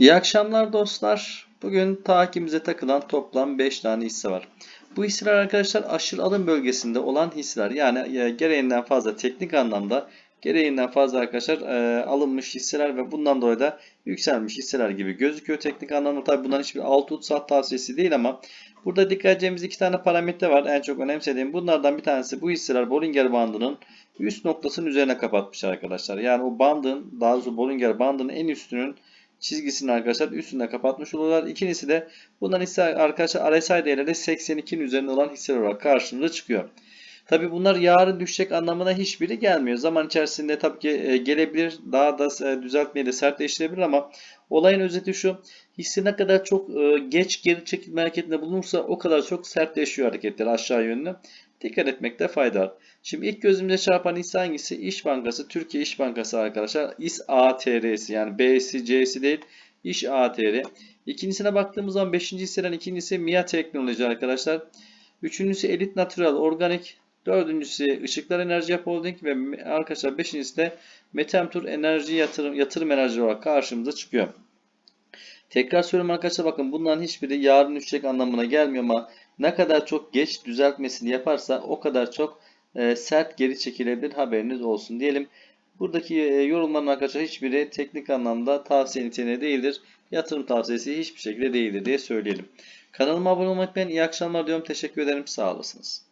İyi akşamlar dostlar. Bugün takibimize takılan toplam 5 tane hisse var. Bu hisseler arkadaşlar aşırı alım bölgesinde olan hisseler. Yani e, gereğinden fazla teknik anlamda gereğinden fazla arkadaşlar e, alınmış hisseler ve bundan dolayı da yükselmiş hisseler gibi gözüküyor. Teknik anlamda tabi bunların hiçbir alt uçsat tavsiyesi değil ama burada dikkat edeceğimiz iki tane parametre var. En çok önemsediğim bunlardan bir tanesi bu hisseler Bollinger bandının üst noktasının üzerine kapatmış arkadaşlar. Yani o bandın daha doğrusu Bollinger bandının en üstünün çizgisini arkadaşlar üstünde kapatmış oluyorlar. İkincisi de bundan ise arkadaşlar RSI değerleri 82'nin üzerinde olan hisseler olarak karşımıza çıkıyor. Tabi bunlar yarın düşecek anlamına hiçbiri gelmiyor. Zaman içerisinde tabii ki e, gelebilir. Daha da e, düzeltmeyi de sertleştirebilir ama olayın özeti şu. Hisse ne kadar çok e, geç geri çekilme hareketinde bulunursa o kadar çok sertleşiyor hareketler aşağı yönlü. Dikkat etmekte fayda var. Şimdi ilk gözümüze çarpan hisse hangisi? İş Bankası, Türkiye İş Bankası arkadaşlar. İS ATR'si yani B'si C'si değil. İş ATR. İkincisine baktığımız zaman 5. hisseden ikincisi MIA Teknoloji arkadaşlar. Üçüncüsü Elit Natural Organik. Dördüncüsü Işıklar Enerji Holding ve arkadaşlar beşincisi de Metemtur Enerji Yatırım, Yatırım Enerji olarak karşımıza çıkıyor. Tekrar söylüyorum arkadaşlar bakın bunların hiçbiri yarın düşecek anlamına gelmiyor ama ne kadar çok geç düzeltmesini yaparsa o kadar çok e, sert geri çekilebilir haberiniz olsun diyelim. Buradaki e, yorumların arkadaşlar hiçbiri teknik anlamda tavsiye niteliğinde değildir. Yatırım tavsiyesi hiçbir şekilde değildir diye söyleyelim. Kanalıma abone olmayı unutmayın. İyi akşamlar diyorum. Teşekkür ederim. Sağ olasınız.